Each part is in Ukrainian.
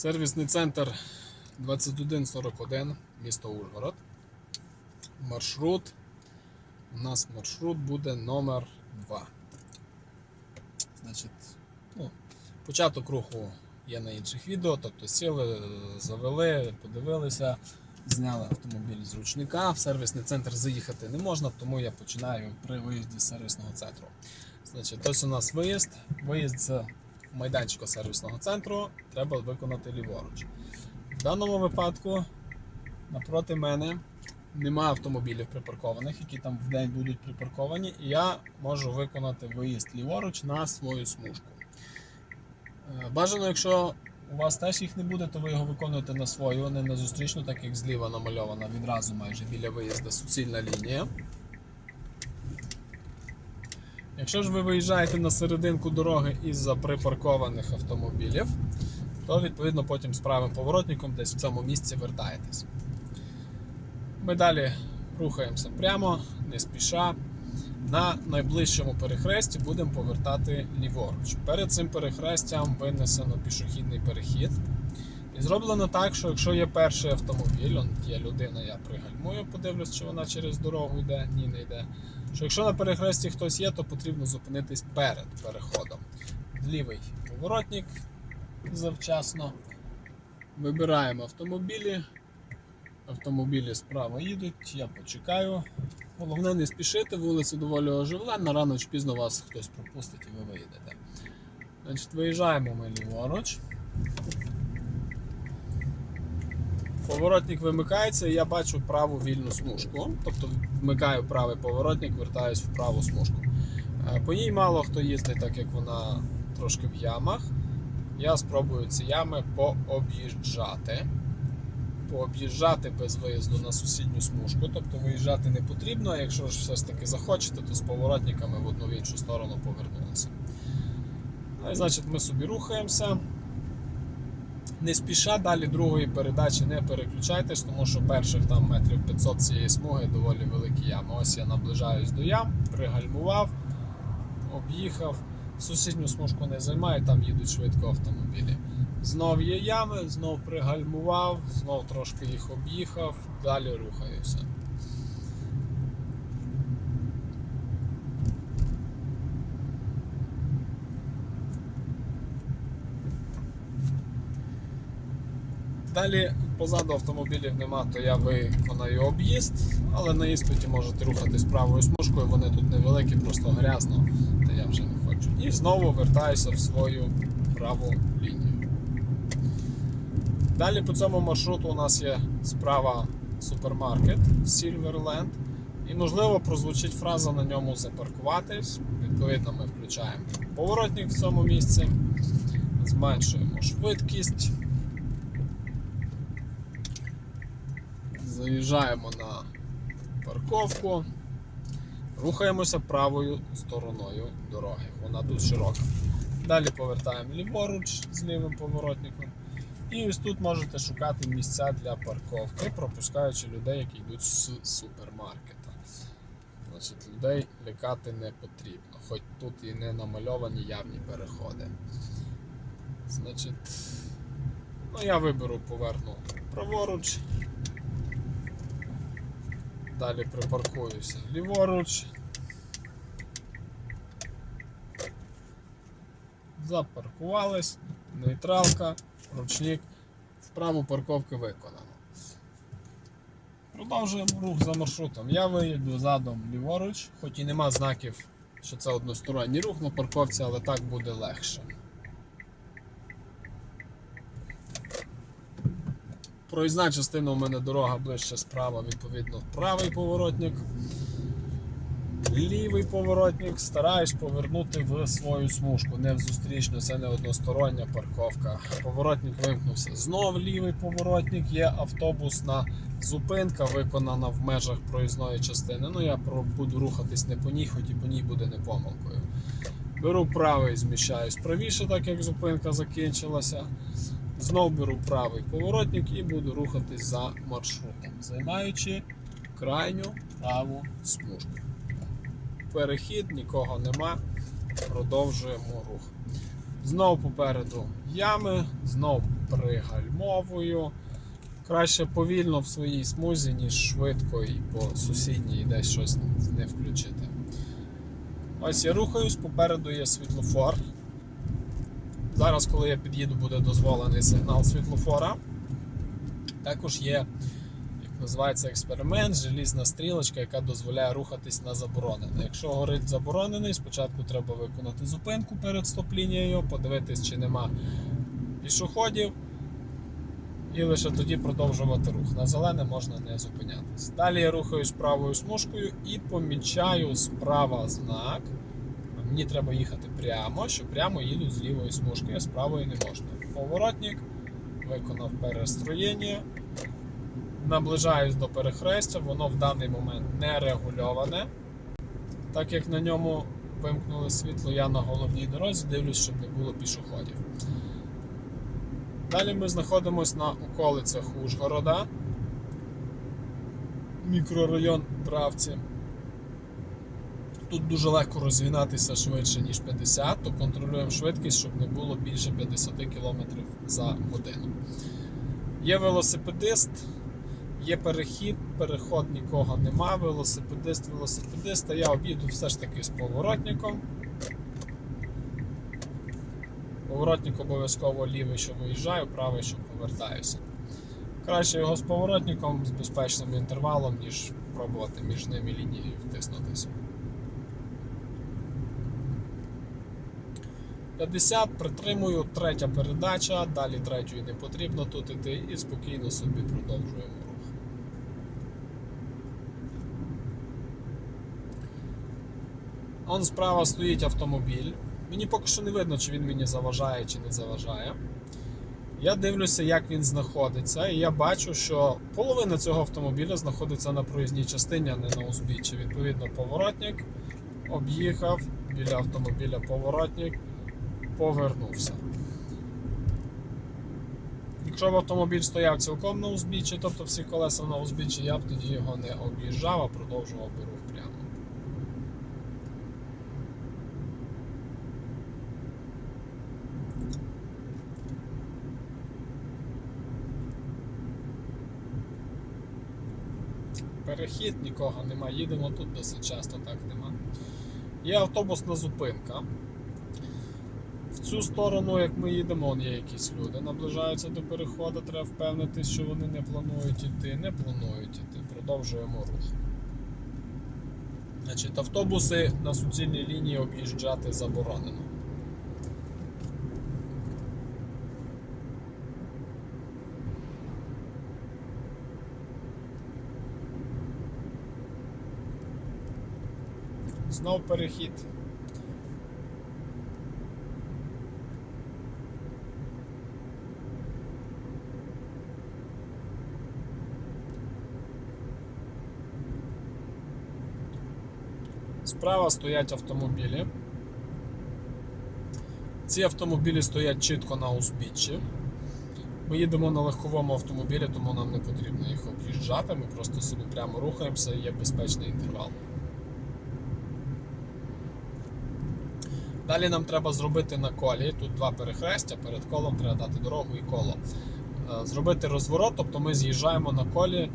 Сервісний центр 2141, місто Ужгород. Маршрут. У нас маршрут буде номер 2. Значить, ну, початок руху є на інших відео, тобто сіли, завели, подивилися, зняли автомобіль з ручника. В сервісний центр заїхати не можна, тому я починаю при виїзді з сервісного центру. Значить, ось у нас виїзд. Виїзд з майданчика сервісного центру треба виконати ліворуч. В даному випадку напроти мене немає автомобілів припаркованих, які там в день будуть припарковані, і я можу виконати виїзд ліворуч на свою смужку. Е, Бажано, якщо у вас теж їх не буде, то ви його виконуєте на свою, а не на зустрічну, так як зліва намальована відразу майже біля виїзду суцільна лінія. Якщо ж ви виїжджаєте на серединку дороги із-за припаркованих автомобілів, то відповідно потім з правим поворотником десь в цьому місці вертаєтесь. Ми далі рухаємося прямо, не спіша. На найближчому перехресті будемо повертати ліворуч. Перед цим перехрестям винесено пішохідний перехід. І зроблено так, що якщо є перший автомобіль, є людина, я пригальмую, подивлюсь, чи вона через дорогу йде, ні, не йде. Що якщо на перехресті хтось є, то потрібно зупинитись перед переходом. Лівий поворотник завчасно. Вибираємо автомобілі. Автомобілі справа їдуть, я почекаю. Головне не спішити, вулиця доволі оживленна, рано чи пізно вас хтось пропустить і ви виїдете. Значить, виїжджаємо ми ліворуч. Поворотник вимикається, і я бачу праву вільну смужку. Тобто вмикаю правий поворотник, вертаюсь в праву смужку. Е, По ній мало хто їздить, так як вона трошки в ямах. Я спробую ці ями пооб'їжджати. Пооб'їжджати без виїзду на сусідню смужку. Тобто виїжджати не потрібно, а якщо ж все ж таки захочете, то з поворотниками в одну в іншу сторону повернулися. Ну і значить ми собі рухаємося. Не спіша, далі другої передачі не переключайтесь, тому що перших там метрів 500 цієї смуги доволі великі ями. Ось я наближаюсь до ям, пригальмував, об'їхав. Сусідню смужку не займаю, там їдуть швидко автомобілі. Знов є ями, знов пригальмував, знов трошки їх об'їхав, далі рухаюся. Далі позаду автомобілів нема, то я виконаю об'їзд, але на іспиті можете рухатись правою смужкою, вони тут невеликі, просто грязно, та я вже не хочу. І знову вертаюся в свою праву лінію. Далі по цьому маршруту у нас є справа супермаркет Silverland. І можливо прозвучить фраза на ньому запаркуватись. Відповідно, ми включаємо поворотник в цьому місці, зменшуємо швидкість. Заїжджаємо на парковку, рухаємося правою стороною дороги. Вона тут широка. Далі повертаємо ліворуч з лівим поворотником. І ось тут можете шукати місця для парковки, пропускаючи людей, які йдуть з супермаркета. Значить, людей лякати не потрібно, хоч тут і не намальовані явні переходи. Значить, ну я виберу поверну праворуч. Далі припаркуюся ліворуч. Запаркувались, нейтралка, ручник. Вправу парковки виконано. Продовжуємо рух за маршрутом. Я виїду задом ліворуч, хоч і нема знаків, що це односторонній рух на парковці, але так буде легше. Проїзна частина у мене дорога ближче справа, відповідно, правий поворотник. Лівий поворотник стараюсь повернути в свою смужку, не в зустрічну, це не одностороння парковка. Поворотник вимкнувся. Знов лівий поворотник, є автобусна зупинка, виконана в межах проїзної частини. Ну я буду рухатись не по ній, хоч і по ній буде не помилкою. Беру правий, зміщаюсь правіше, так як зупинка закінчилася. Знов беру правий поворотник і буду рухатись за маршрутом, займаючи крайню праву смужку. Перехід, нікого нема. Продовжуємо рух. Знову попереду ями, знов пригальмовую. Краще повільно в своїй смузі, ніж швидко і по сусідній десь щось не включити. Ось я рухаюсь, попереду є світлофор. Зараз, коли я під'їду, буде дозволений сигнал світлофора. Також є, як називається експеримент, желізна стрілочка, яка дозволяє рухатись на заборонене. Якщо горить заборонений, спочатку треба виконати зупинку перед стоп-лінією, подивитись, чи нема пішоходів, і лише тоді продовжувати рух. На зелене можна не зупинятись. Далі я рухаюсь правою смужкою і помічаю справа знак. Мені треба їхати прямо, що прямо їду з лівої смужки, а з правої не можна. Поворотник, виконав перестроєння. Наближаюсь до перехрестя, воно в даний момент не регульоване. Так як на ньому вимкнули світло, я на головній дорозі дивлюсь, щоб не було пішоходів. Далі ми знаходимося на околицях Ужгорода, мікрорайон Бравці. Тут дуже легко розігнатися швидше, ніж 50, то контролюємо швидкість, щоб не було більше 50 км за годину. Є велосипедист, є перехід, переход нікого нема. Велосипедист, велосипедист, а я об'їду все ж таки з поворотником. Поворотник обов'язково лівий, що виїжджаю, правий, що повертаюся. Краще його з поворотником з безпечним інтервалом, ніж пробувати між ними лінією втиснутися. 50 притримую, третя передача, далі третьої не потрібно тут іти і спокійно собі продовжуємо рух. Он справа стоїть автомобіль. Мені поки що не видно, чи він мені заважає, чи не заважає. Я дивлюся, як він знаходиться, і я бачу, що половина цього автомобіля знаходиться на проїзній частині, а не на узбіччі. Відповідно, поворотник об'їхав біля автомобіля поворотник, повернувся. Якщо б автомобіль стояв цілком на узбіччі, тобто всі колеса на узбіччі, я б тоді його не об'їжджав, а продовжував би рух прямо. Перехід, нікого нема, їдемо тут досить часто, так нема. Є автобусна зупинка. В цю сторону, як ми їдемо, є якісь люди, наближаються до переходу, треба впевнитись, що вони не планують іти, не планують іти. Продовжуємо рух. Значить, автобуси на суцільній лінії об'їжджати заборонено. Знов перехід. Справа стоять автомобілі. Ці автомобілі стоять чітко на узбіччі. Ми їдемо на легковому автомобілі, тому нам не потрібно їх об'їжджати. Ми просто собі прямо рухаємося і є безпечний інтервал. Далі нам треба зробити на колі. Тут два перехрестя, перед колом треба дати дорогу і коло. Е, Зробити розворот, тобто ми з'їжджаємо на колі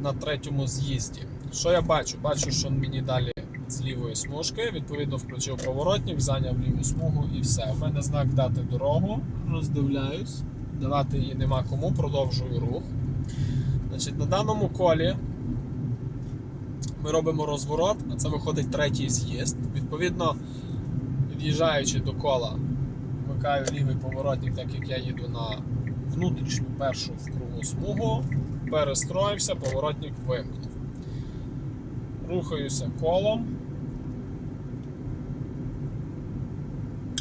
на третьому з'їзді. Що я бачу? Бачу, що мені далі з лівої смужки, відповідно, включив поворотник, зайняв ліву смугу і все. У мене знак дати дорогу, роздивляюсь, давати її нема кому, продовжую рух. Значить, На даному колі ми робимо розворот, а це виходить третій з'їзд. Відповідно, під'їжджаючи до кола, вмикаю лівий поворотник, так як я їду на внутрішню першу кругу смугу, перестроївся, поворотник вимкнув. Рухаюся колом.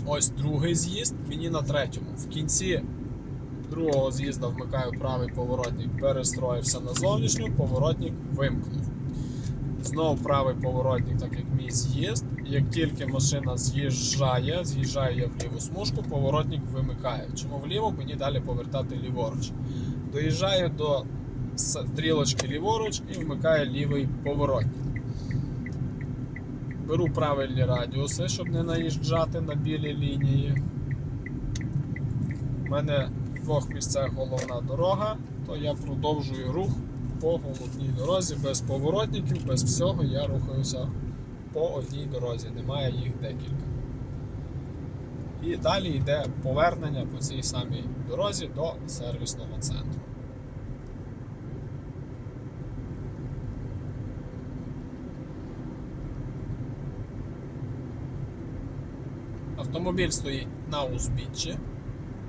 Ось другий з'їзд, мені на третьому. В кінці другого з'їзду вмикаю правий поворотник, перестроївся на зовнішню, поворотник вимкнув. Знову правий поворотник, так як мій з'їзд. Як тільки машина з'їжджає, з'їжджає я в ліву смужку, поворотник вимикає. Чому вліво мені далі повертати ліворуч. Доїжджаю до стрілочки ліворуч і вмикаю лівий поворотник. Беру правильні радіуси, щоб не наїжджати на білі лінії. У мене в двох місцях головна дорога, то я продовжую рух по головній дорозі без поворотників, без всього я рухаюся по одній дорозі, немає їх декілька. І далі йде повернення по цій самій дорозі до сервісного центру. Автомобіль стоїть на узбіччі,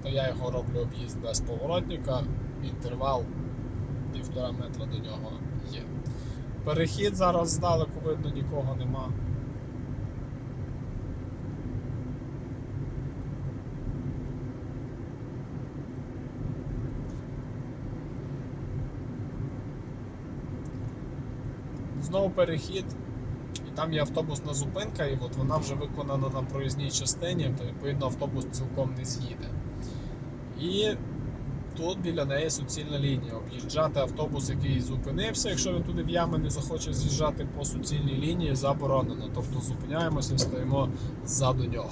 то я його роблю об'їзд без поворотника, інтервал півтора метра до нього є. Перехід зараз здалеку видно нікого нема. Знову перехід, там є автобусна зупинка, і от вона вже виконана на проїзній частині, то відповідно автобус цілком не з'їде. І тут біля неї суцільна лінія. Об'їжджати автобус, який зупинився, якщо він туди в ями не захоче з'їжджати по суцільній лінії, заборонено. Тобто зупиняємося і стоїмо ззаду нього.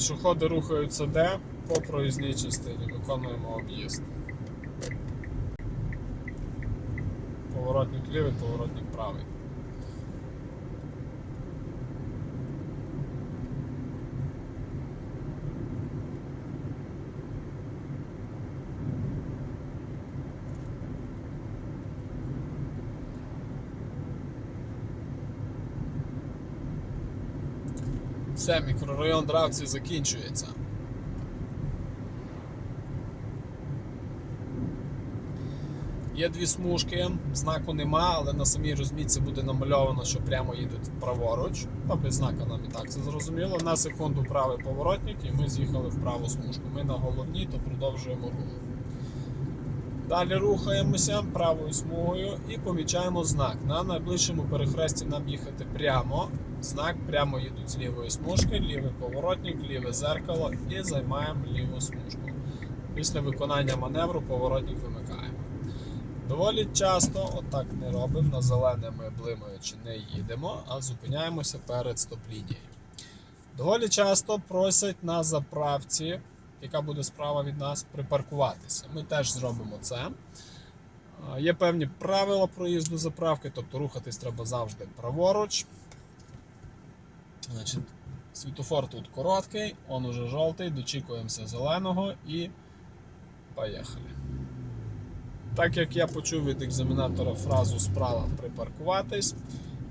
Пішоходи рухаються де? По проїзній частині. Виконуємо об'їзд. Поворотник лівий, поворотник правий. Все, мікрорайон Дравці закінчується. Є дві смужки, знаку нема, але на самій розмітці буде намальовано, що прямо їдуть праворуч. Та без знака нам і так це зрозуміло. На секунду правий поворотник і ми з'їхали в праву смужку. Ми на головній, то продовжуємо рух. Далі рухаємося правою смугою і помічаємо знак. На найближчому перехресті нам їхати прямо. Знак прямо їдуть з лівої смужки, лівий поворотник, ліве зеркало і займаємо ліву смужку. Після виконання маневру поворотник вимикаємо. Доволі часто отак не робимо, на зелене ми блимаючи не їдемо, а зупиняємося перед стоп-лінією. Доволі часто просять на заправці, яка буде справа від нас, припаркуватися. Ми теж зробимо це. Є певні правила проїзду заправки, тобто рухатись треба завжди праворуч. Значить, світофор тут короткий, он уже жовтий, дочікуємося зеленого і поїхали. Так як я почув від екзаменатора фразу справа припаркуватись,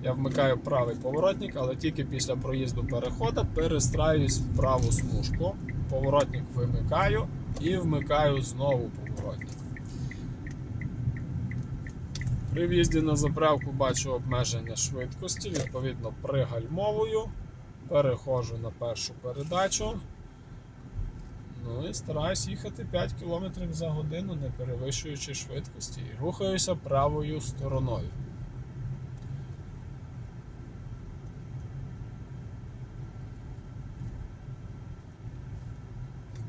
я вмикаю правий поворотник, але тільки після проїзду переходу перестраюсь в праву смужку. Поворотник вимикаю і вмикаю знову поворотник. При в'їзді на заправку бачу обмеження швидкості, відповідно пригальмовую, переходжу на першу передачу. Ну і стараюсь їхати 5 км за годину, не перевищуючи швидкості. І рухаюся правою стороною.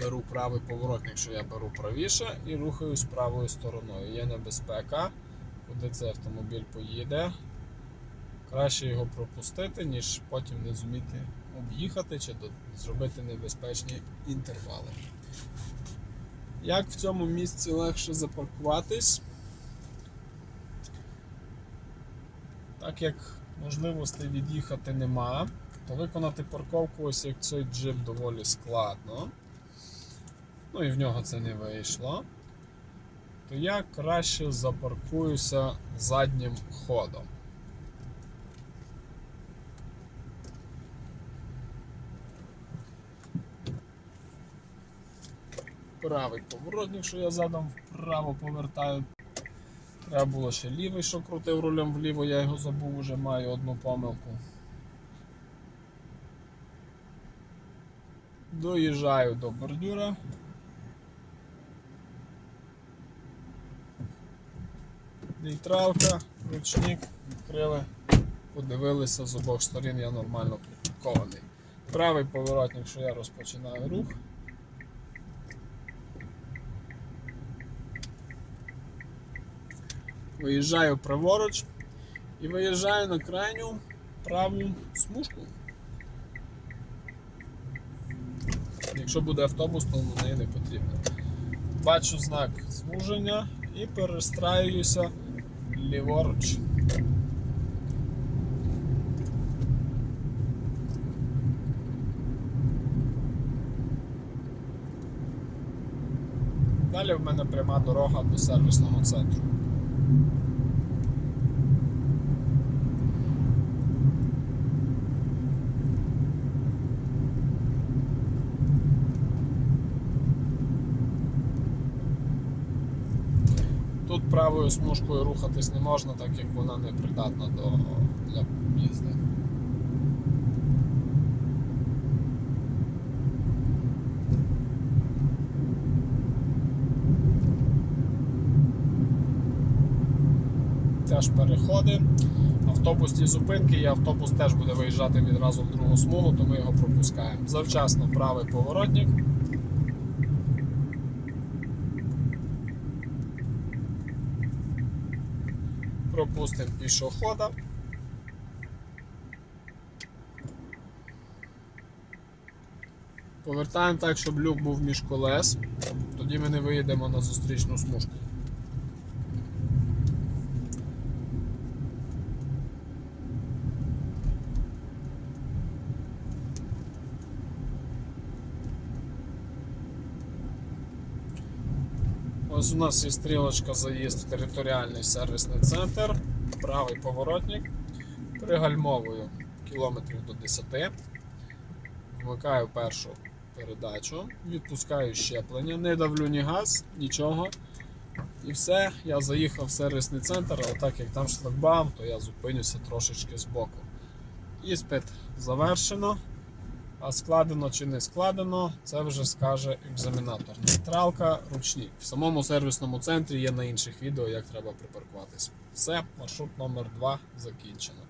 Беру правий поворотник, що я беру правіше, і рухаюсь правою стороною. Є небезпека, куди цей автомобіль поїде. Краще його пропустити, ніж потім не зуміти об'їхати чи зробити небезпечні інтервали. Як в цьому місці легше запаркуватись? Так як можливостей від'їхати нема, то виконати парковку ось як цей джип доволі складно. Ну і в нього це не вийшло. То я краще запаркуюся заднім ходом. правий поворот, якщо я задом вправо повертаю. Треба було ще лівий, що крутив рулем вліво, я його забув, вже, маю одну помилку. Доїжджаю до бордюра. Нейтралка, ручник, відкрили, подивилися з обох сторін, я нормально припаркований. Правий поворотник, що я розпочинаю рух. Виїжджаю праворуч і виїжджаю на крайню праву смужку. Якщо буде автобус, то на неї не потрібно. Бачу знак звуження і перестраююся ліворуч. Далі в мене пряма дорога до сервісного центру. Правою смужкою рухатись не можна, так як вона не придатна до, для їзди. Теж переходи, автобусні зупинки, і автобус теж буде виїжджати відразу в другу смугу, то ми його пропускаємо. Завчасно правий поворотник. Пропустимо пішохода. Повертаємо так, щоб люк був між колес. Тоді ми не виїдемо на зустрічну смужку. Ось у нас є стрілочка заїзд в територіальний сервісний центр, правий поворотник, пригальмовую кілометрів до 10, вмикаю першу передачу, відпускаю щеплення, не давлю ні газ, нічого. І все, я заїхав в сервісний центр, але так як там шлагбаум, то я зупинюся трошечки збоку. Іспит завершено. А складено чи не складено, це вже скаже екзаменатор. Нейтралка, ручник. В самому сервісному центрі є на інших відео, як треба припаркуватись. Все, маршрут номер 2 закінчено.